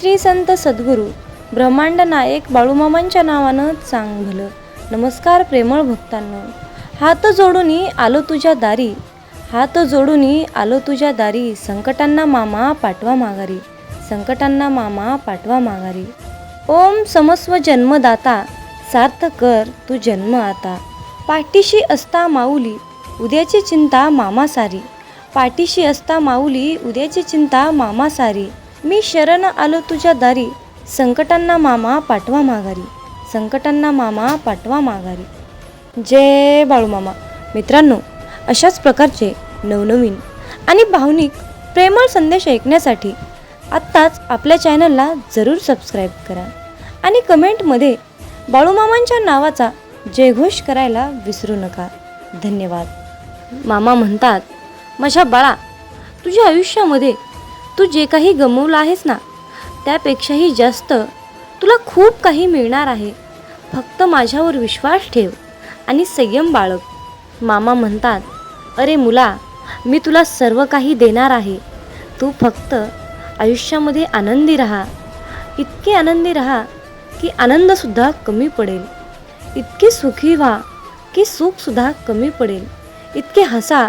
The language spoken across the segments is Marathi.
श्री संत सद्गुरू ब्रह्मांड नायक बाळूमामांच्या नावानं चांग भलं नमस्कार प्रेमळ भक्तांनो. हात जोडूनी आलो तुझ्या दारी. हात जोडूनी आलो तुझ्या दारी. संकटांना मामा पाठवा माघारी. संकटांना मामा पाठवा माघारी. ओम समस्व जन्मदाता. सार्थ कर तू जन्म आता. पाठीशी असता माऊली उद्याची चिंता मामा सारी. पाठीशी असता माऊली उद्याची चिंता मामा सारी. मी शरण आलो तुझ्या दारी. संकटांना मामा पाठवा माघारी. संकटांना मामा पाठवा माघारी. जय बाळूमामा मित्रांनो अशाच प्रकारचे नवनवीन आणि भावनिक प्रेमळ संदेश ऐकण्यासाठी आत्ताच आपल्या चॅनलला जरूर सबस्क्राईब करा आणि कमेंटमध्ये बाळूमामांच्या नावाचा जयघोष करायला विसरू नका. धन्यवाद. मामा म्हणतात माझ्या बाळा तुझ्या आयुष्यामध्ये तू जे काही गमवलं आहेस ना त्यापेक्षाही जास्त तुला खूप काही मिळणार आहे. फक्त माझ्यावर विश्वास ठेव आणि संयम बाळग. मामा म्हणतात अरे मुला मी तुला सर्व काही देणार आहे. तू फक्त आयुष्यामध्ये आनंदी राहा. इतके आनंदी राहा की आनंदसुद्धा कमी पडेल. इतके सुखी व्हा की सुखसुद्धा कमी पडेल. इतके हसा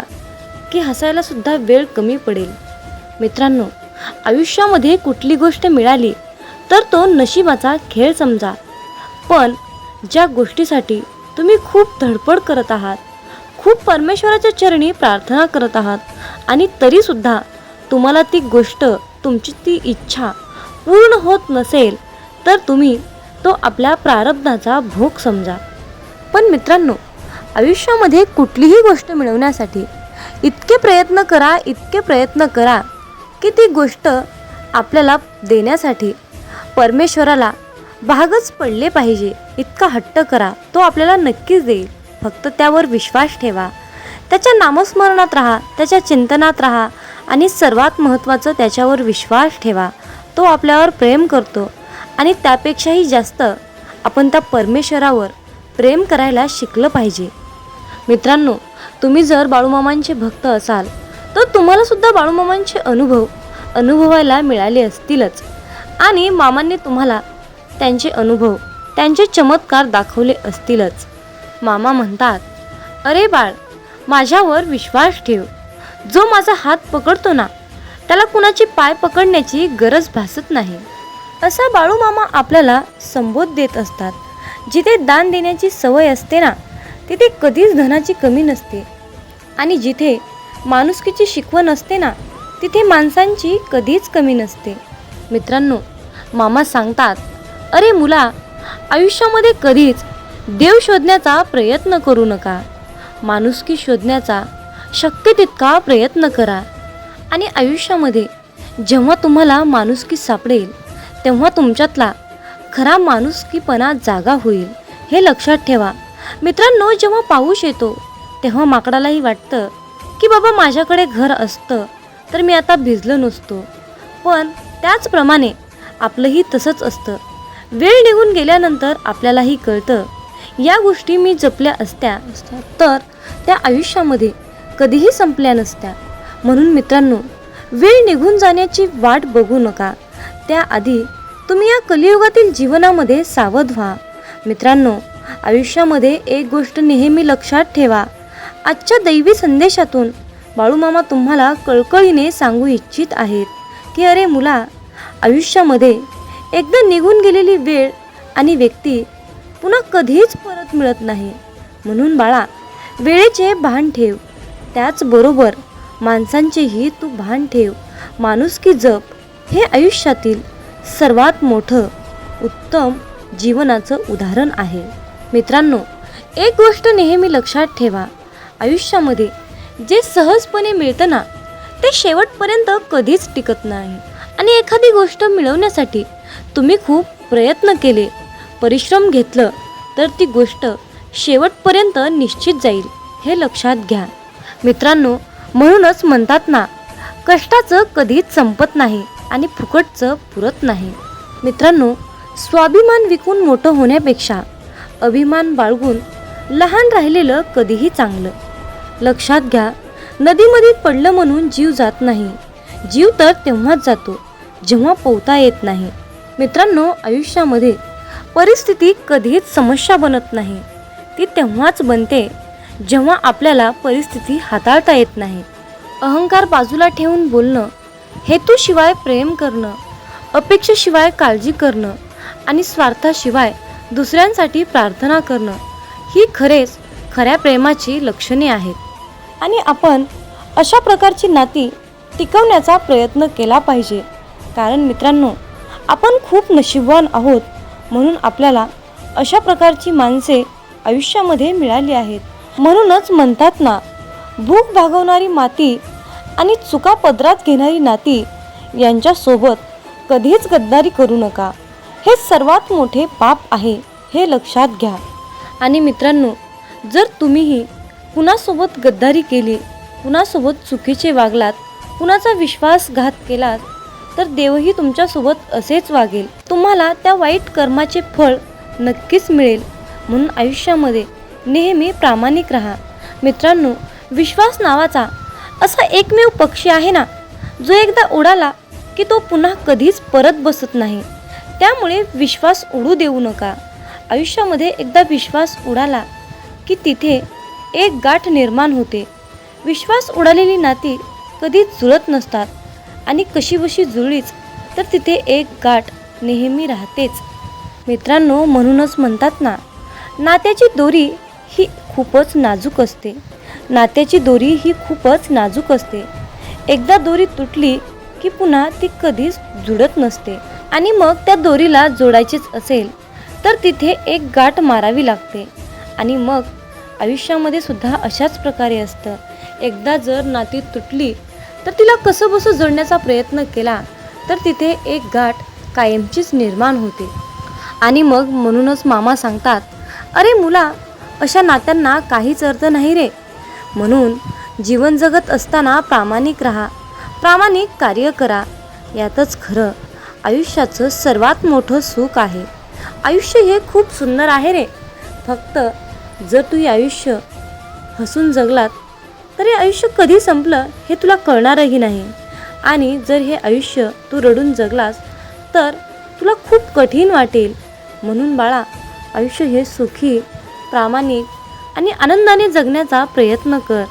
की हसायलासुद्धा वेळ कमी पडेल. मित्रांनो आयुष्यामध्ये कुठली गोष्ट मिळाली तर तो नशिबाचा खेळ समजा. पण ज्या गोष्टीसाठी तुम्ही खूप धडपड करत आहात खूप परमेश्वराच्या चरणी प्रार्थना करत आहात आणि तरीसुद्धा तुम्हाला ती गोष्ट तुमची ती इच्छा पूर्ण होत नसेल तर तुम्ही तो आपल्या प्रारब्धाचा भोग समजा. पण मित्रांनो आयुष्यामध्ये कुठलीही गोष्ट मिळवण्यासाठी इतके प्रयत्न करा इतके प्रयत्न करा की ती गोष्ट आपल्याला देण्यासाठी परमेश्वराला भागच पडले पाहिजे इतका हट्ट करा तो आपल्याला नक्कीच देईल. फक्त त्यावर विश्वास ठेवा. त्याच्या नामस्मरणात राहा त्याच्या चिंतनात राहा आणि सर्वात महत्त्वाचं त्याच्यावर विश्वास ठेवा. तो आपल्यावर प्रेम करतो आणि त्यापेक्षाही जास्त आपण त्या परमेश्वरावर प्रेम करायला शिकलं पाहिजे. मित्रांनो तुम्ही जर बाळूमामांचे भक्त असाल तर तुम्हाला सुद्धा बाळूमामांचे अनुभव अनुभवायला मिळाले असतीलच. आणि मामांनी तुम्हाला त्यांचे अनुभव त्यांचे चमत्कार दाखवले असतीलच. मामा म्हणतात अरे बाळ माझ्यावर विश्वास ठेव. जो माझा हात पकडतो ना त्याला कुणाची पाय पकडण्याची गरज भासत नाही. असा बाळूमामा आपल्याला संबोध देत असतात. जिथे दान देण्याची सवय असते ना तिथे कधीच धनाची कमी नसते. आणि जिथे माणुसकीची शिकवण असते ना तिथे माणसांची कधीच कमी नसते. मित्रांनो मामा सांगतात अरे मुला आयुष्यामध्ये कधीच देव शोधण्याचा प्रयत्न करू नका. माणुसकी शोधण्याचा शक्य तितका प्रयत्न करा. आणि आयुष्यामध्ये जेव्हा तुम्हाला माणुसकी सापडेल तेव्हा तुमच्यातला खरा माणुसकीपणा जागा होईल. हे लक्षात ठेवा. मित्रांनो जेव्हा पाऊस येतो तेव्हा माकडालाही वाटतं की बाबा माझ्याकडे घर असतं तर मी आता भिजलो नसतो. पण त्याचप्रमाणे आपलंही तसंच असतं. वेळ निघून गेल्यानंतर आपल्यालाही कळतं या गोष्टी मी जपल्या असत्या तर त्या आयुष्यामध्ये कधीही संपल्या नसत्या. म्हणून मित्रांनो वेळ निघून जाण्याची वाट बघू नका. त्याआधी तुम्ही या कलियुगातील जीवनामध्ये सावध व्हा. मित्रांनो आयुष्यामध्ये एक गोष्ट नेहमी लक्षात ठेवा. आजच्या दैवी संदेशातून बाळूमामा तुम्हाला कळकळीने सांगू इच्छित आहेत की अरे मुला आयुष्यामध्ये एकदा निघून गेलेली वेळ आणि व्यक्ती पुन्हा कधीच परत मिळत नाही. म्हणून बाळा वेळेचे भान ठेव. त्याचबरोबर माणसांचेही तू भान ठेव. माणुसकी जप हे आयुष्यातील सर्वात मोठं उत्तम जीवनाचं उदाहरण आहे. मित्रांनो एक गोष्ट नेहमी लक्षात ठेवा. आयुष्यामध्ये जे सहजपणे मिळतं ना ते शेवटपर्यंत कधीच टिकत नाही. आणि एखादी गोष्ट मिळवण्यासाठी तुम्ही खूप प्रयत्न केले परिश्रम घेतलं तर ती गोष्ट शेवटपर्यंत निश्चित जाईल हे लक्षात घ्या. मित्रांनो म्हणूनच म्हणतात ना कष्टाचं कधीच संपत नाही आणि फुकटचं पुरत नाही. मित्रांनो स्वाभिमान विकून मोठं होण्यापेक्षा अभिमान बाळगून लहान राहिलेलं कधीही चांगलं. लक्षात घ्या नदीमध्ये पडलं म्हणून जीव जात नाही. जीव तर तेव्हाच जातो जेव्हा पोहता येत नाही. मित्रांनो आयुष्यामध्ये परिस्थिती कधीच समस्या बनत नाही. ती तेव्हाच बनते जेव्हा आपल्याला परिस्थिती हाताळता येत नाही. अहंकार बाजूला ठेवून बोलणं हेतूशिवाय प्रेम करणं अपेक्षेशिवाय काळजी करणं आणि स्वार्थाशिवाय दुसऱ्यांसाठी प्रार्थना करणं ही खरेच खऱ्या प्रेमाची लक्षणे आहेत. आणि आपण अशा प्रकारची नाती टिकवण्याचा प्रयत्न केला पाहिजे. कारण मित्रांनो आपण खूप नशीबवान आहोत म्हणून आपल्याला अशा प्रकारची माणसे आयुष्यामध्ये मिळाली आहेत. म्हणूनच म्हणतात ना भूक भागवणारी माती आणि चुका पदरात घेणारी नाती यांच्यासोबत कधीच गद्दारी करू नका. हे सर्वात मोठे पाप आहे हे लक्षात घ्या. आणि मित्रांनो जर तुम्हीही कुणासोबत गद्दारी केली कुणासोबत चुकीचे वागलात कुणाचा विश्वासघात केलात तर देवही तुमच्यासोबत असेच वागेल. तुम्हाला त्या वाईट कर्माचे फळ नक्कीच मिळेल. म्हणून आयुष्यामध्ये नेहमी प्रामाणिक राहा. मित्रांनो विश्वास नावाचा असा एकमेव पक्षी आहे ना जो एकदा उडाला की तो पुन्हा कधीच परत बसत नाही. त्यामुळे विश्वास उडू देऊ नका. आयुष्यामध्ये एकदा विश्वास उडाला की तिथे एक गाठ निर्माण होते. विश्वास उडालेली नाती कधीच जुळत नसतात आणि कशीबशी जुळलीच तर तिथे एक गाठ नेहमी राहतेच. मित्रांनो म्हणूनच म्हणतात ना नात्याची दोरी ही खूपच नाजूक असते. नात्याची दोरी ही खूपच नाजूक असते. एकदा दोरी तुटली की पुन्हा ती कधीच जुळत नसते आणि मग त्या दोरीला जोडायचीच असेल तर तिथे एक गाठ मारावी लागते आणि मग आयुष्यामध्ये सुद्धा अशाच प्रकारे असतं. एकदा जर नाती तुटली तर तिला कसं बसं जोडण्याचा प्रयत्न केला तर तिथे एक गाठ कायमचीच निर्माण होते. आणि मग म्हणूनच मामा सांगतात अरे मुला अशा नात्यांना काहीच अर्थ नाही रे. म्हणून जीवन जगत असताना प्रामाणिक राहा प्रामाणिक कार्य करा. यातच खरं आयुष्याचं सर्वात मोठं सुख आहे. आयुष्य हे खूप सुंदर आहे रे. फक्त जर तू हे आयुष्य हसून जगलात तर हे आयुष्य कधी संपलं हे तुला कळणारही नाही. आणि जर हे आयुष्य तू रडून जगलास तर तुला खूप कठीण वाटेल. म्हणून बाळा आयुष्य हे सुखी प्रामाणिक आणि आनंदाने जगण्याचा प्रयत्न कर.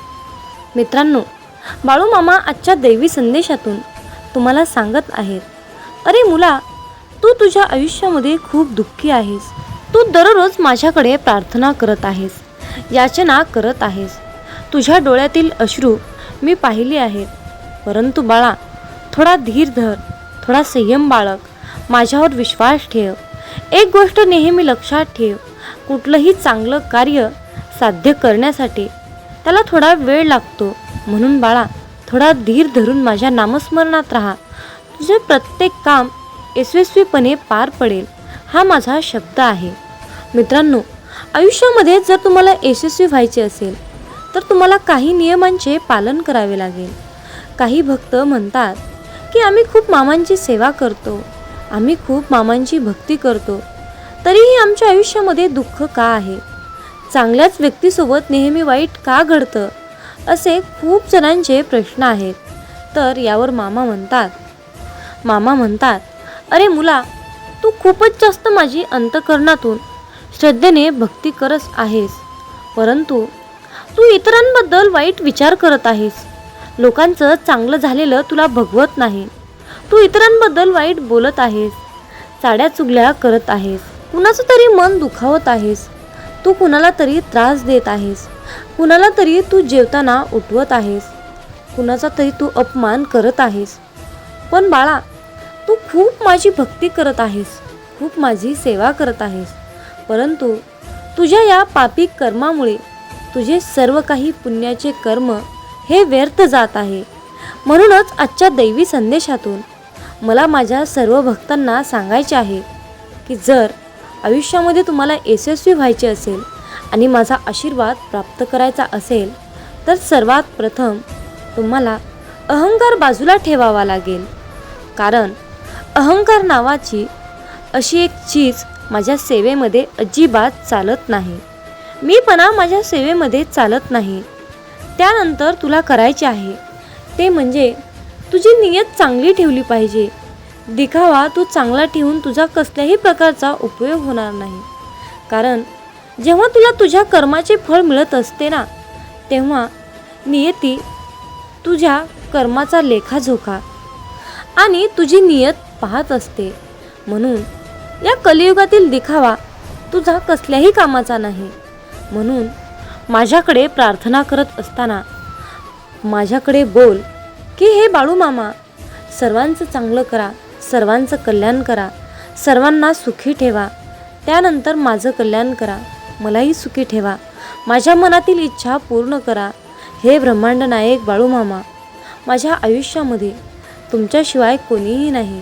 मित्रांनो बाळूमामा आजच्या दैवी संदेशातून तुम्हाला सांगत आहेत अरे मुला तू तुझ्या आयुष्यामध्ये खूप दुःखी आहेस. तू दररोज माझ्याकडे प्रार्थना करत आहेस याचना करत आहेस. तुझ्या डोळ्यातील अश्रू मी पाहिले आहेत. परंतु बाळा थोडा धीर धर थोडा संयम बाळक माझ्यावर विश्वास ठेव. एक गोष्ट नेहमी लक्षात ठेव. कुठलंही चांगलं कार्य साध्य करण्यासाठी त्याला थोडा वेळ लागतो. म्हणून बाळा थोडा धीर धरून माझ्या नामस्मरणात राहा. तुझे प्रत्येक काम यशस्वीपणे पार पडेल हा माझा शब्द आहे. मित्रांनो आयुष्यामध्ये जर तुम्हाला यशस्वी व्हायचे असेल तर तुम्हाला काही नियमांचे पालन करावे लागेल. काही भक्त म्हणतात की आम्ही खूप मामांची सेवा करतो आम्ही खूप मामांची भक्ती करतो तरीही आमच्या आयुष्यामध्ये दुःख का आहे? चांगल्याच व्यक्तीसोबत नेहमी वाईट का घडतं? असे खूप जणांचे प्रश्न आहेत. तर यावर मामा म्हणतात मामा म्हणतात अरे मुला तू खूपच जास्त माझी अंतकरणातून श्रद्धेने भक्ती करत आहेस. परंतु तू इतरांबद्दल वाईट विचार करत आहेस. लोकांचं चांगलं झालेलं तुला भगवत नाही. तू इतरांबद्दल वाईट बोलत आहेस. चाड्या चुगल्या करत आहेस. कुणाचं तरी मन दुखावत आहेस. तू कुणाला तरी त्रास देत आहेस. कुणाला तरी तू जेवताना उठवत आहेस. कुणाचा तरी तू अपमान करत आहेस. पण बाळा तू खूप माझी भक्ती करत आहेस. खूप माझी सेवा करत आहेस. परंतु तुझ्या या पापी कर्मामुळे तुझे सर्व काही पुण्याचे कर्म हे व्यर्थ जात आहे. म्हणूनच आजच्या दैवी संदेशातून मला माझ्या सर्व भक्तांना सांगायचे आहे की जर आयुष्यामध्ये तुम्हाला यशस्वी व्हायचे असेल आणि माझा आशीर्वाद प्राप्त करायचा असेल तर सर्वात प्रथम तुम्हाला अहंकार बाजूला ठेवावा लागेल. कारण अहंकार नावाची अशी एक चीज माझ्या सेवेमध्ये अजिबात चालत नाही. मीपणा माझ्या सेवेमध्ये चालत नाही. त्यानंतर तुला करायचे आहे. ते म्हणजे तुझी नियत चांगली ठेवली पाहिजे. दिखावा तू चांगला ठेवून तुझा कसल्याही प्रकारचा उपयोग होणार नाही. कारण जेव्हा तुला तुझ्या कर्माचे फळ मिळत असते ना तेव्हा नियती तुझ्या कर्माचा लेखाजोखा आणि तुझी नियत पाहत असते. म्हणून या कलियुगातील दिखावा तुझा कसल्याही कामाचा नाही. म्हणून माझ्याकडे प्रार्थना करत असताना माझ्याकडे बोल की हे बाळू मामा सर्वांचं चांगलं करा सर्वांचं कल्याण करा सर्वांना सुखी ठेवा त्यानंतर माझं कल्याण करा मलाही सुखी ठेवा माझ्या मनातील इच्छा पूर्ण करा हे ब्रह्मांड नायक बाळू मामा माझ्या आयुष्यामध्ये तुमच्याशिवाय कोणीही नाही.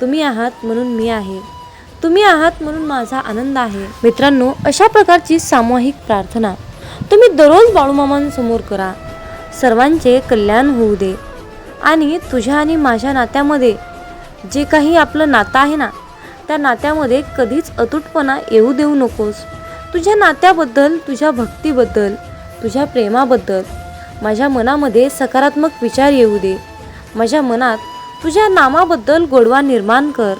तुम्ही आहात म्हणून मी आहे. तुम्ही आहात म्हणून माझा आनंद आहे. मित्रांनो अशा प्रकारची सामूहिक प्रार्थना तुम्ही दररोज बाळूमामांसमोर करा. सर्वांचे कल्याण होऊ दे. आणि तुझ्या आणि माझ्या नात्यामध्ये जे काही आपलं नातं आहे ना त्या नात्यामध्ये कधीच अतूटपणा येऊ देऊ नकोस. तुझ्या नात्याबद्दल तुझ्या भक्तीबद्दल तुझ्या प्रेमाबद्दल माझ्या मनामध्ये सकारात्मक विचार येऊ दे. माझ्या मनात तुझ्या नामाबद्दल गोडवा निर्माण कर.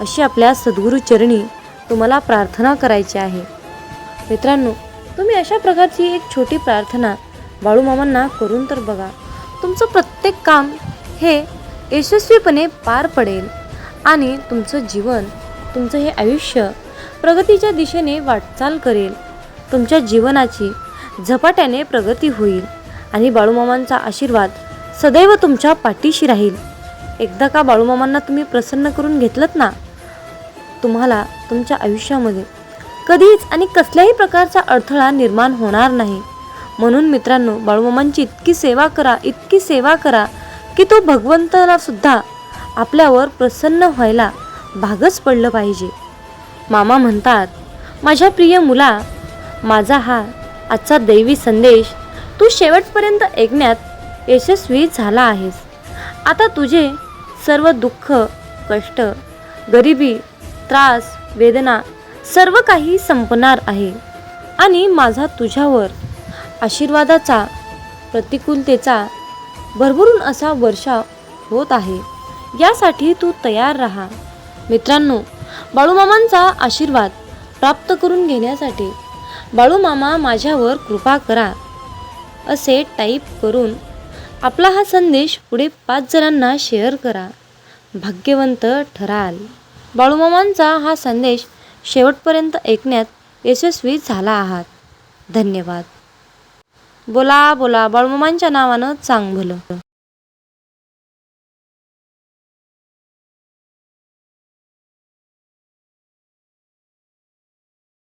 अशी आपल्या सद्गुरू चरणी तुम्हाला प्रार्थना करायची आहे. मित्रांनो तुम्ही अशा प्रकारची एक छोटी प्रार्थना बाळूमामांना करून तर बघा. तुमचं प्रत्येक काम हे यशस्वीपणे पार पडेल आणि तुमचं जीवन तुमचं हे आयुष्य प्रगतीच्या दिशेने वाटचाल करेल. तुमच्या जीवनाची झपाट्याने प्रगती होईल आणि बाळूमामांचा आशीर्वाद सदैव तुमच्या पाठीशी राहील. एकदा का बाळूमामांना तुम्ही प्रसन्न करून घेतलत ना तुम्हाला तुमच्या आयुष्यामध्ये कधीच आणि कसल्याही प्रकारचा अडथळा निर्माण होणार नाही. म्हणून मित्रांनो बाळूमामांची इतकी सेवा करा इतकी सेवा करा की तो भगवंताला सुद्धा आपल्यावर प्रसन्न व्हायला भागच पडलं पाहिजे. मामा म्हणतात माझ्या प्रिय मुला माझा हा आजचा दैवी संदेश तू शेवटपर्यंत ऐकण्यात यशस्वी झाला आहेस. आता तुझे सर्व दुःख कष्ट गरिबी त्रास वेदना सर्व काही संपणार आहे. आणि माझा तुझ्यावर आशीर्वादाचा प्रतिकूलतेचा भरभरून असा वर्षा होत आहे. यासाठी तू तयार राहा. मित्रांनो बाळूमामांचा आशीर्वाद प्राप्त करून घेण्यासाठी बाळूमामा माझ्यावर कृपा करा असे टाईप करून आपला हा संदेश पुढे पाच जणांना शेअर करा. भाग्यवंत ठराल. बाळूमामांचा हा संदेश शेवटपर्यंत ऐकण्यात यशस्वी झाला आहात. धन्यवाद. बोला बोला बाळूमामांच्या नावानं चांग भलं